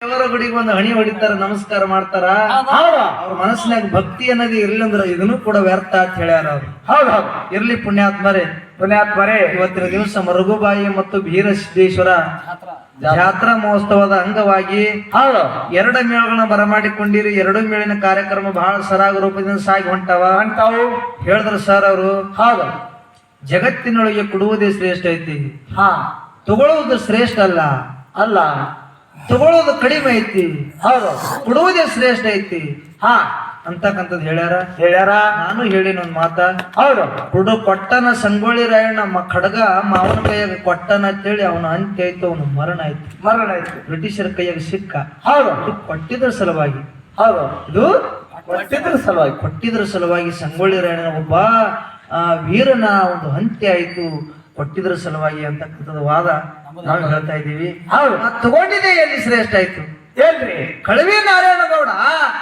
ದೇವರ ಗುಡಿಗೆ ಒಂದು ಹಣಿ ಹೊಡಿತಾರ ನಮಸ್ಕಾರ ಮಾಡ್ತಾರ. ಅವ್ರ ಮನಸ್ಸಿನಾಗ ಭಕ್ತಿ ಅನ್ನೋದು ಇರ್ಲಿ ಅಂದ್ರ ಇದನ್ನು ಕೂಡ ವ್ಯರ್ಥ ಅಂತ ಹೇಳ್ಯಾರ ಅವ್ರು. ಹೌದು ಹೌದು. ಇರ್ಲಿ ಪುಣ್ಯಾತ್ಮರೇ. ಪುಣ್ಯಾತ್ಮರೇ. ಇವತ್ತಿನ ದಿವಸ ಮರುಗುಬಾಯಿ ಮತ್ತು ಬೀರ ಸಿದ್ದೇಶ್ವರ ಜಾತ್ರಾ ಮಹೋತ್ಸವದ ಅಂಗವಾಗಿ ಹೌದು. ಎರಡು ಮೇಳಗಳನ್ನ ಬರಮಾಡಿಕೊಂಡಿರಿ. ಎರಡು ಮೇಳಿನ ಕಾರ್ಯಕ್ರಮ ಬಹಳ ಸರಾಗ ರೂಪದಿಂದ ಸಾಗಿ ಹೊಂಟವ. ಅಂತಾವು ಹೇಳಿದ್ರು ಸರ್ ಅವರು ಹೌದು. ಜಗತ್ತಿನೊಳಗೆ ಕೊಡುವುದೇ ಶ್ರೇಷ್ಠ ಐತಿ. ಹಾ. ತಗೊಳ್ಳುವುದು ಶ್ರೇಷ್ಠ ಅಲ್ಲ. ಅಲ್ಲ. ತಗೊಳ್ಳೋದು ಕಡಿಮೆ ಐತಿ. ಹೌದು. ಕೊಡುವುದೇ ಶ್ರೇಷ್ಠ ಐತಿ. ಹಾ ಅಂತಕ್ಕಂಥದ್ದು ಹೇಳ್ಯಾರ? ಹೇಳ್ಯಾರ? ನಾನು ಹೇಳಿನ ಒಂದ್ ಮಾತ. ಹೌದು. ಕುಡು ಕೊಟ್ಟನ ಸಂಗೊಳ್ಳಿ ರಾಯಣ್ಣ ಮ ಖಡ್ಗ ಮಾವನ ಕೈಯಾಗ ಕೊಟ್ಟನ ಅಂತೇಳಿ ಅವನ ಅಂತ್ಯ ಆಯ್ತು ಅವನ ಮರಣ ಆಯ್ತು. ಮರಣ ಆಯ್ತು. ಬ್ರಿಟಿಷರ ಕೈಯಾಗ ಸಿಕ್ಕ. ಹೌದು. ಕೊಟ್ಟಿದ್ರ ಸಲುವಾಗಿ. ಹೌದು. ಇದು ಕೊಟ್ಟಿದ್ರ ಸಲುವಾಗಿ. ಕೊಟ್ಟಿದ್ರ ಸಲುವಾಗಿ ಸಂಗೊಳ್ಳಿ ರಾಯಣ್ಣ ಒಬ್ಬ ಆ ವೀರನ ಒಂದು ಅಂತ್ಯ ಆಯ್ತು. ಕೊಟ್ಟಿದ್ರ ಸಲುವಾಗಿ ಅಂತಕ್ಕಂಥದ್ದು ವಾದ ನಾವು ಹೇಳ್ತಾ ಇದ್ದೀವಿ. ತಗೊಂಡಿದೆ ಎಲ್ಲಿ ಶ್ರೇಷ್ಠ ಆಯ್ತು? ಏನ್ರಿ ಕಳವಿ ನಾರಾಯಣಗೌಡ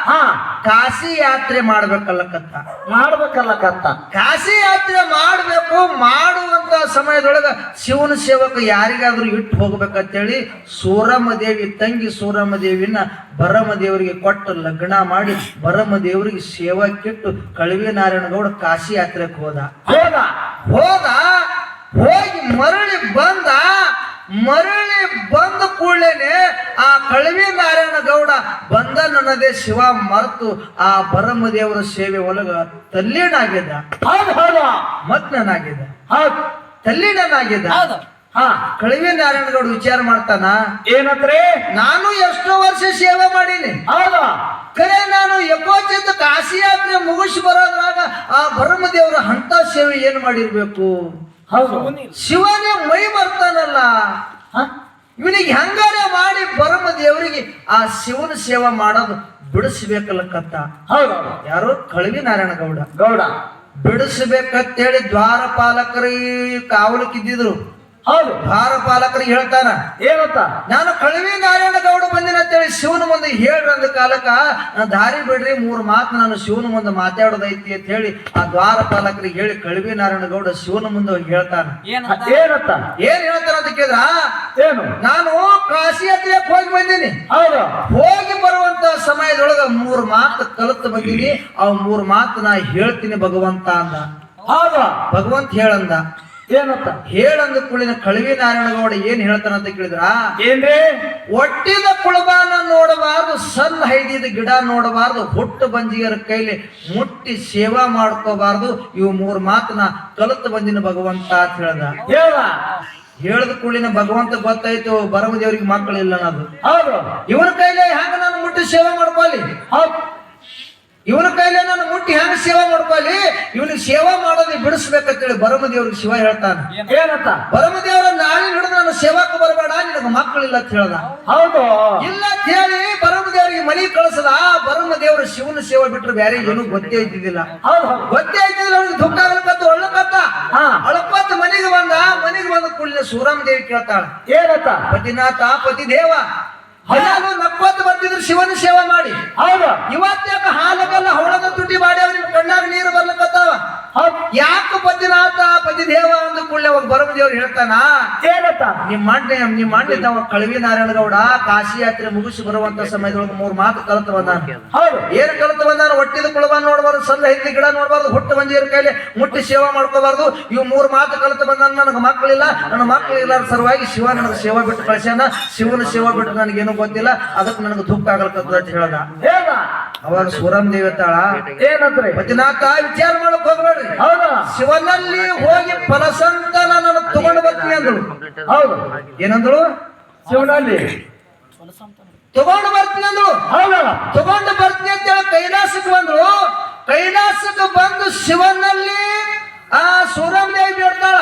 ಹಾ. ಕಾಶಿ ಯಾತ್ರೆ ಮಾಡ್ಬೇಕಲ್ಲಕತ್ತ ಮಾಡ್ಬೇಕಲ್ಲ ಕತ್ತ. ಕಾಶಿ ಯಾತ್ರೆ ಮಾಡಬೇಕು ಮಾಡುವಂತ ಸಮಯದೊಳಗ ಶಿವನ ಸೇವಕ ಯಾರಿಗಾದ್ರೂ ಇಟ್ಟು ಹೋಗ್ಬೇಕಂತೇಳಿ ಸೂರಮ್ಮ ದೇವಿ ತಂಗಿ ಸೂರಮ್ಮ ದೇವಿನ ಬರಮ ದೇವರಿಗೆ ಕೊಟ್ಟು ಲಗ್ನ ಮಾಡಿ ಬರಮ ದೇವರಿಗೆ ಸೇವಕ್ಕಿಟ್ಟು ಕಳವಿ ನಾರಾಯಣಗೌಡ ಕಾಶಿ ಯಾತ್ರೆಗೆ ಹೋದ. ಹೋದ. ಹೋದ. ಹೋಗಿ ಮರಳಿ ಬಂದ ಮರಳಿ ಬಂದ ಕೂಡಲೇನೆ ಆ ಕಳವಿ ನಾರಾಯಣ ಗೌಡ ಬಂದ ನನ್ನದೇ ಶಿವ ಮರೆತು ಆ ಬರಮ ದೇವರ ಸೇವೆ ಒಳಗ ತಲ್ಲೀನಾಗಿದ್ದ ಮಗ್ನಾಗಿದ್ದ ಹೌದು. ತಲ್ಲೀನನಾಗಿದ್ದ ಹಾ ಕಳವಿ ನಾರಾಯಣ ಗೌಡ ವಿಚಾರ ಮಾಡ್ತಾನ? ಏನಂದ್ರೆ ನಾನು ಎಷ್ಟೋ ವರ್ಷ ಸೇವೆ ಮಾಡೀನಿ. ಹೌದು. ಕರೆ ನಾನು ಯಕೋಚಿತ ಕಾಶಿ ಯಾತ್ರೆ ಮುಗಿಸಿ ಬರೋದ್ರಾಗ ಆ ಭರಮ ದೇವರ ಅಂತ ಸೇವೆ ಏನ್ ಮಾಡಿರ್ಬೇಕು? ಹೌದು. ಶಿವನೇ ಮೈ ಬರ್ತಾನಲ್ಲ? ಇವನಿಗೆ ಹೆಂಗಾರೆ ಮಾಡಿ ಬರಮ ದೇವರಿಗೆ ಆ ಶಿವನ ಸೇವೆ ಮಾಡೋದು ಬಿಡಿಸ್ಬೇಕಲ್ಲ ಕತ್ತ. ಹೌದು. ಯಾರು? ಕಳವಿ ನಾರಾಯಣ ಗೌಡ. ಗೌಡ. ಬಿಡಿಸ್ಬೇಕಂತೇಳಿ ದ್ವಾರಪಾಲಕರು ಕಾವಲಕ್ಕಿದ್ದಿದ್ರು. ಹೌದು. ದ್ವಾರಪಾಲಕರಿಗೆ ಹೇಳ್ತಾನ ಏನತ್ತ ನಾನು ಕಳವಿ ನಾರಾಯಣ ಗೌಡ ಬಂದಿನ ಅಂತೇಳಿ ಶಿವನ ಮುಂದೆ ಹೇಳ್ರಿ ಅಂದ ಕಾಲಕ್ಕ ನಾ ದಾರಿ ಬಿಡ್ರಿ ಮೂರ್ ಮಾತು ನಾನು ಶಿವನ ಮುಂದೆ ಮಾತಾಡೋದೈತಿ ಅಂತ ಹೇಳಿ ಆ ದ್ವಾರಪಾಲಕರಿಗೆ ಹೇಳಿ ಕಳವಿ ನಾರಾಯಣ ಗೌಡ ಶಿವನ ಮುಂದೆ ಹೋಗಿ ಹೇಳ್ತಾನ. ಏನತ್ತ ಏನ್ ಹೇಳ್ತಾನ ಅಂತ ಕೇಳಿದ್ರ? ಏನು? ನಾನು ಕಾಶಿ ಹತ್ರ ಹೋಗಿ ಬಂದೀನಿ. ಹೌದು. ಹೋಗಿ ಬರುವಂತ ಸಮಯದೊಳಗ ಮೂರ್ ಮಾತು ಕಲಿತು ಬಂದೀನಿ ಆ ಮೂರ್ ಮಾತು ನಾ ಹೇಳ್ತೀನಿ ಭಗವಂತ ಅಂದ. ಹೌದು. ಭಗವಂತ ಹೇಳಂದ ಏನತ್ತ ಹೇಳಂದ ಕುಳಿನ ಕಳವಿ ನಾರಾಯಣಗೌಡ ಏನ್ ಹೇಳ್ತಾನ ಅಂತ ಕೇಳಿದ್ರ? ಏನ್ರಿ? ಒಟ್ಟಿದ ಕುಳಬಾನ ನೋಡಬಾರ್ದು ಸಣ್ಣ ಹೈದಿದ ಗಿಡ ನೋಡಬಾರ್ದು ಹುಟ್ಟು ಬಂಜಿಯರ ಕೈಲಿ ಮುಟ್ಟಿ ಸೇವಾ ಮಾಡ್ಕೋಬಾರ್ದು ಇವು ಮೂರ್ ಮಾತನ್ನ ಕಲಿತು ಬಂದಿನ ಭಗವಂತ ಅಂತ ಹೇಳ್ದ. ಹೇಳ. ಹೇಳದ ಕೂಡಲಿನ ಭಗವಂತ ಗೊತ್ತಾಯ್ತು ಬರಮ ದೇವರಿಗೆ ಮಕ್ಕಳಿಲ್ಲ ಅನ್ನೋದು. ಹೌದು. ಇವನ ಕೈಲೇ ಹ್ಯಾಂಗ ನಾನು ಮುಟ್ಟಿ ಸೇವೆ ಮಾಡ್ಕೊಳ್ಳಿ ಹೌದು. ಇವನ ಕೈಲೇ ನಾನು ಮುಟ್ಟಿ ಹ್ಯಾಂಗ ಸೇವೆ ಮಾಡ್ಕೊಳ್ಳಿ ಇವನಿಗೆ ಸೇವಾ ಮಾಡೋದು ಬಿಡಿಸ್ಬೇಕಂತೇಳಿ ಹೇಳಿ ದೇವ್ರಿಗೆ ಶಿವ ಹೇಳ್ತಾನೆ. ಏನತ್ತ ಬರಮ ದೇವರ ನಾಳೆ ಹಿಡಿದು ನಾನು ಸೇವಾಕ ಬರಬೇಡ ನಿನಗೆ ಮಕ್ಕಳಿಲ್ಲ ಅಂತ ಹೇಳ್ದ. ಹೌದು. ಇಲ್ಲ ಅಂತ ಹೇಳಿ ಬರಮ ದೇವರಿಗೆ ಮನಿ ಕಳಿಸದ ಬರಮ ದೇವರು ಶಿವನ ಸೇವೆ ಬಿಟ್ರೆ ಬೇರೆ ಏನು ಗೊತ್ತೇ ಇದ್ದಿದ್ದಿಲ್ಲ. ಹೌದು ಗೊತ್ತೇ ಇದ್ದಿದ್ದಿಲ್ಲ ಅವ್ನಿಗೆ ದುಃಖ ಆಗ್ಲಕತ್ತ ಒಳ್ಳಕತ್ತ. ಅಳಪತ್ತ ಮನೆಗೆ ಬಂದ ಮನೆಗೆ ಬಂದ ಕೂಡಲೇ ಸೂರಮ್ಮ ದೇವಿ ಕೇಳ್ತಾಳ. ಏನತ್ತ ಪತಿನಾಥ ಪತಿ ದೇವ ಹಲವು ನಪ್ಪತ್ತು ಬರ್ತಿದ್ರು ಶಿವನ ಸೇವೆ ಮಾಡಿ. ಹೌದು. ಇವತ್ತೇ ಹಾಲಗಲ್ಲ ಯಾಕ ಪತಿನಾಥ ಪತಿ ದೇವ ಅಂದ ಕೂಡಲೇ ಅವಾಗ ಬರಮ ದೇವ್ರು ಹೇಳ್ತಾನ ಏನತ್ತ ನಿಮ್ಮ ಅಣ್ಣ ನಿಮ್ಮ ಅಣ್ಣಿದ್ದವ ಕಳವಿ ನಾರಾಯಣಗೌಡ ಕಾಶಿ ಯಾತ್ರೆ ಮುಗಿಸಿ ಬರುವಂತ ಸಮಯದೊಳಗೆ ಮೂರು ಮಾತು ಕಲಿತ ಬಂದಾನ. ಹೌದು. ಏನ್ ಕಲಿತು ಬಂದಾನ? ಒಟ್ಟಿದ ಕುಳವ ನೋಡಬಾರ್ದು ಸಣ್ಣ ಹಿಂದಿ ಗಿಡ ನೋಡಬಾರ್ದು ಹುಟ್ಟು ಮಂಜಿಯರ ಕೈಲಿ ಮುಟ್ಟಿ ಸೇವಾ ಮಾಡ್ಕೋಬಾರ್ದು. ಇವು ಮೂರು ಮಾತು ಕಲಿತು ಬಂದಾನ ನನಗೆ ಮಕ್ಕಳಿಲ್ಲ ನನ್ನ ಮಕ್ಕಳು ಇಲ್ಲ ಸಲುವಾಗಿ ಶಿವ ನನಗೆ ಸೇವಾ ಬಿಟ್ಟು ಕಳಿಸ್ಯಾನ. ಶಿವನ ಸೇವಾ ಬಿಟ್ಟು ನನಗೇನು ಗೊತ್ತಿಲ್ಲ ಅದಕ್ಕೆ ನನಗೆ ದುಃಖ ಆಗಲ್ಕತ್ತದ ಅಂತ ಹೇಳ್ದ. ಹೇಳ ಅವಾಗ ಸೂರಮ್ ದೇವತಾಳ ಏನಂತ ಏನಂದ್ರಿ ಪತಿನಾಥ ವಿಚಾರ ಮಾಡಕ್ ಹೋಗ್ಬೇಡ್ರಿ. ಹೌದು? ಶಿವನಲ್ಲಿ ಹೋಗಿ ಫಲಸಂತನ ನನ್ನನ್ನು ತಗೊಂಡು ಬರ್ತೀನಿ ಅಂದಳು. ಹೌದು. ಏನಂದಳು? ಶಿವನಲ್ಲಿ. ತಗೊಂಡು ಬರ್ತೀನಿ ಅಂದಳು. ಹೌದು? ತಗೊಂಡು ಬರ್ತೀನಿ ಅಂತೇಳಿ ಕೈಲಾಸಕ್ಕೆ ಬಂದ್ರು ಕೈಲಾಸಕ್ಕೆ ಬಂದು ಶಿವನಲ್ಲಿ ಆ ಸೂರಮ್ ದೇವಿ ಬೇಡ್ತಾಳ.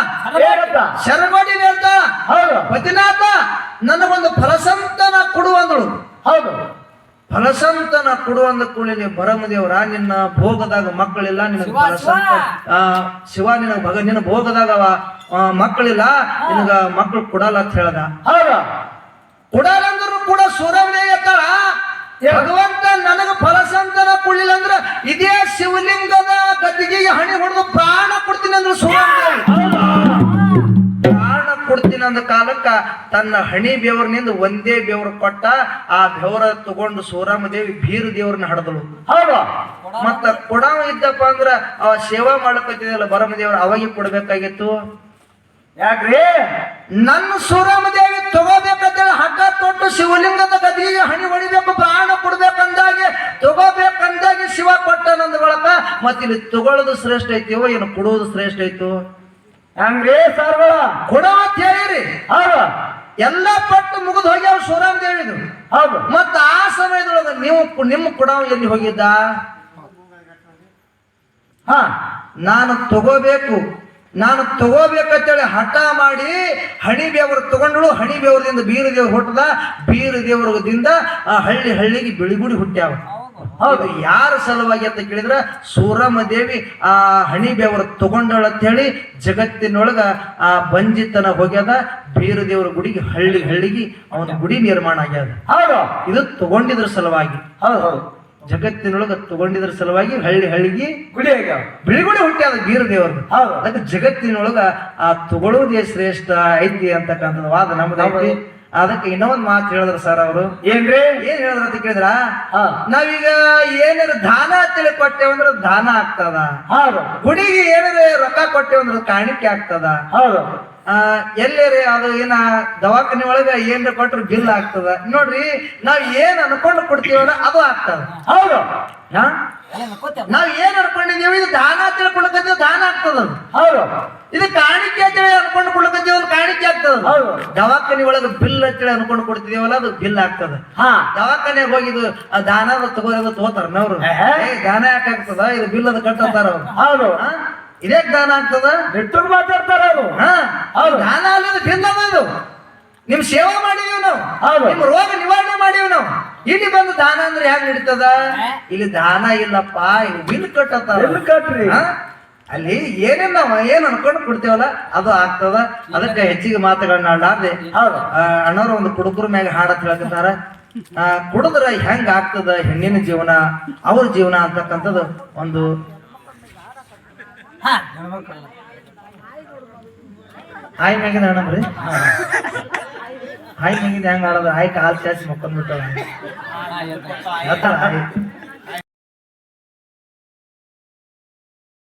ಏನತ್ತ ಶರಗೋಡಿ ಬೇಡ್ತಾಳ. ಹೌದು. ಪತಿನಾಥ ನನಗೊಂದು ಫಲಸಂತನ ಕೊಡು ಅಂದಳು. ಹೌದು. ಫಲಸಂತನ ಕೊಡು ಅಂದ ಕೂಡಲೇ ಬರಮದೇವರ ನಿನ್ನ ಭೋಗದಾಗ ಮಕ್ಕಳಿಲ್ಲ ನಿನಗೆ ಫಲಸಂತ ಆ ಶಿವ ನಿನ್ನ ಭಗ ನಿನ್ನ ಭೋಗದಾಗ ಮಕ್ಕಳಿಲ್ಲ ನಿನಗ ಮಕ್ಕಳು ಕೊಡಲ್ಲ ಅಂತ ಹೇಳ್ದ. ಕೊಡಲ್ಲ ಅಂದ್ರು ಕೂಡ ಎತ್ತಾಳ ಭಗವಂತ ನನಗ ಫಲಸಂತನ ಕೊಡ್ಲಿಲ್ಲ ಅಂದ್ರ ಇದೇ ಶಿವಲಿಂಗದ ಗದ್ದಿಗೆ ಹಣಿ ಹೊಡೆದು ಪ್ರಾಣ ಕೊಡ್ತೀನಿ ಅಂದ್ರೆ ಕೊಡ್ತೀನಿ ಇನ್ನೊಂದು ಕಾಲಕ್ಕ ತನ್ನ ಹಣಿ ಬೆವರಿನಿಂದ ಒಂದೇ ಬೆವರು ಕೊಟ್ಟ ಆ ಬೆವರ ತಗೊಂಡು ಸೂರಮದೇವಿ ಬೀರು ದೇವ್ರನ್ನ ಹಡದಳು. ಹೌದಾ. ಮತ್ತ ಕೊಡವ ಇದ್ದಪ್ಪ ಅಂದ್ರ ಅವ ಸೇವಾ ಮಾಡ್ಕೊತಿದಲ್ಲ ಬರಮ ದೇವ್ರ ಅವಾಗಿ ಕೊಡ್ಬೇಕಾಗಿತ್ತು. ಯಾಕ್ರಿ? ನನ್ನ ಸೂರಾಮದೇವಿ ತಗೋಬೇಕಂತೇಳಿ ಹಗ್ಗ ತೊಟ್ಟು ಶಿವಲಿಂಗದ ಗದಿಗೆ ಹಣಿ ಹೊಡಿಬೇಕು ಪ್ರಾಣ ಕೊಡ್ಬೇಕಂದಾಗೆ ತಗೋಬೇಕಂದಾಗೆ ಶಿವ ಕೊಟ್ಟ ನಂದ ಬಳಕ ಮತ್ತಿಲ್ಲಿ ತಗೊಳ್ಳೋದು ಶ್ರೇಷ್ಠ ಐತಿವೋ ಏನು ಕೊಡೋದು ಶ್ರೇಷ್ಠ ಐತು? ಹಂಗ್ರಿ ಸರ್ಗಳ ಕೊಡ ಅಂತ ಹೇಳಿರಿ. ಹೌದು. ಎಲ್ಲ ಪಟ್ಟು ಮುಗಿದು ಹೋಗ್ಯಾವ ಹೇಳಿದ್ರು ಹೌದು. ಮತ್ತ ಆ ಸಮಯದೊಳಗೆ ನೀವು ನಿಮ್ಮ ಕೊಡ ಎಲ್ಲಿ ಹೋಗಿದ್ದ? ಹಾ ನಾನು ತಗೋಬೇಕು. ನಾನು ತಗೋಬೇಕಂತೇಳಿ ಹಠ ಮಾಡಿ ಹಣಿ ಬೇವರು ತಗೊಂಡಳು. ಹಣಿ ಬೇವರದಿಂದ ಬೀರು ದೇವ್ರು ಹುಟ್ಟದ ಬೀರು ದೇವರದಿಂದ ಆ ಹಳ್ಳಿ ಹಳ್ಳಿಗೆ ಬಿಳಿಗುಡಿ ಹುಟ್ಟ್ಯಾವ. ಹೌದು ಯಾರ ಸಲುವಾಗಿ ಅಂತ ಕೇಳಿದ್ರೆ ಸೂರಮ್ಮ ದೇವಿ ಆ ಹಣಿ ಬೆವರು ತಗೊಂಡಳ ಅಂತ ಹೇಳಿ ಜಗತ್ತಿನೊಳಗ ಆ ಬಂಜಿತನ ಹೋಗ್ಯದ ಬೀರ ದೇವರ ಗುಡಿಗೆ ಹಳ್ಳಿ ಹಳ್ಳಿಗೆ ಅವನ ಗುಡಿ ನಿರ್ಮಾಣ ಆಗ್ಯದ. ಹೌದು. ಇದು ತಗೊಂಡಿದ್ರ ಸಲುವಾಗಿ. ಹೌದು ಹೌದು. ಜಗತ್ತಿನೊಳಗ ತಗೊಂಡಿದ್ರ ಸಲುವಾಗಿ ಹಳ್ಳಿ ಹಳ್ಳಿಗೆ ಗುಡಿ ಆಗ್ಯಾವ ಬಿಳಿಗುಡಿ ಹುಟ್ಟ್ಯಾದ ಬೀರ ದೇವರದು. ಹೌದು. ಅದಕ್ಕೆ ಜಗತ್ತಿನೊಳಗ ಆ ತಗೊಳ್ಳೋದೇ ಶ್ರೇಷ್ಠ ಐತಿ ಅಂತಕ್ಕಂಥದ್ದು ವಾದ ನಮ್ದು ಅದಕ್ಕೆ ಇನ್ನೊಂದ್ ಮಾತು ಹೇಳಿದ್ರು ಸರ್ ಅವರು. ಏನ್ರಿ? ಏನ್ ಹೇಳಿದ್ರ ಅಂತ ಕೇಳಿದ್ರ? ನಾವೀಗ ಏನಾರ ದಾನ ಅಂತೇಳಿ ಅಂದ್ರೆ ದಾನ ಆಗ್ತದ. ಹೌದು. ಗುಡಿಗೆ ಏನಾರ ರೊಕ್ಕ ಅಂದ್ರೆ ಕಾಣಿಕೆ ಆಗ್ತದ. ಹೌದು. ಆ ಎಲ್ಲೇರಿ ಅದು ಏನ ದವಾಖಾನೆ ಒಳಗ ಏನ್ರ ಕೊಟ್ರು ಬಿಲ್ ಆಗ್ತದ. ನೋಡ್ರಿ ನಾವ್ ಏನ್ ಅನ್ಕೊಂಡು ಕೊಡ್ತೀವಲ್ಲ ಅದು ಆಗ್ತದ. ಹೌದು. ಹಾ? ನಾವ್ ಏನ್ ಅನ್ಕೊಂಡಿದೀವಿ ಇದು ದಾನ ಕೊಡ್ಕತ್ತೀವಿ ದಾನ ಆಗ್ತದ ಅದು. ಹೌದು. ಇದು ಕಾಣಿಕೆ ಅಂತೇಳಿ ಅನ್ಕೊಂಡು ಕಾಣಿಕೆ ಆಗ್ತದ ದವಾಖಾನೆ ಒಳಗೆ ಬಿಲ್ ಅಂತೇಳಿ ಅನ್ಕೊಂಡು ಕೊಡ್ತಿದೇವಲ್ಲ ಅದು ಬಿಲ್ ಆಗ್ತದ. ಹಾ. ದವಾಖಾನೆಗೆ ಹೋಗಿದ್ದು ಆ ದಾನ ತಗೋದು ತಗೋತಾರ ನವ್ರು. ಏ ದಾನ ಯಾಕಾಗ್ತದ ಆಗ್ತದ? ಇದು ಬಿಲ್ ಅದು ಕಟ್ಟತಾರ ಅವ್ರು. ಹೌದು. ಇದೇ ದಾನ ಆಗ್ತದ? ನೆಟ್ಟಗ್ ಮಾತಾಡ್ತಾರ ಅವರು. ಹೌದು. ದಾನ ಅಲ್ಲದ ಬಿಲ್ ಅದ ಇದು. ನಿಮ್ ಸೇವಾ ಮಾಡಿದೀವಿ ನಾವು. ನಿಮ್ ರೋಗ ನಿವಾರಣೆ ಮಾಡೀವಿ ನಾವು. ಇಲ್ಲಿ ಬಂದು ದಾನ ಅಂದ್ರೆ ಹ್ಯಾಂಗ ನಡೀತದ? ಇಲ್ಲಿ ದಾನ ಇಲ್ಲಪ್ಪ ಇಲ್ಲಿ ಬಿಲ್ ಕಟ್ಟತಾರ ಬಿಲ್ ಕಟ್ಟ್ರಿ ಹಾ? ಅಲ್ಲಿ ಏನೇನ್ ನಾವು ಏನ್ ಅನ್ಕೊಂಡು ಕೊಡ್ತೇವಲ್ಲ ಅದು ಆಗ್ತದ. ಅದಕ್ಕೆ ಹೆಚ್ಚಿಗೆ ಮಾತುಗಳನ್ನ ಆಡಲಾರ್ದೆ. ಹೌದು ಅಣ್ಣವ್ರು ಒಂದು ಕುಡುಕರ ಮ್ಯಾಗ ಹಾಡ ಹೇಳ್ತಾರ ಆ ಕುಡಿದ್ರ ಹೆಂಗ್ ಆಗ್ತದ ಹೆಣ್ಣಿನ ಜೀವನ ಅವ್ರ ಜೀವನ ಅಂತಕ್ಕಂಥದ್ದು ಒಂದು ಹಾಯ್ ಮ್ಯಾಗಿನ ರೀ ಹಾಯ್ ಮ್ಯಾಗಿನ ಹೆಂಗ್ ಆಡೋದು ಹಾಯ್ ಕಾಲ್ ಚಾಚಿ ಮಕ್ಕೊಂಡ್ಬಿಟ್ಟ.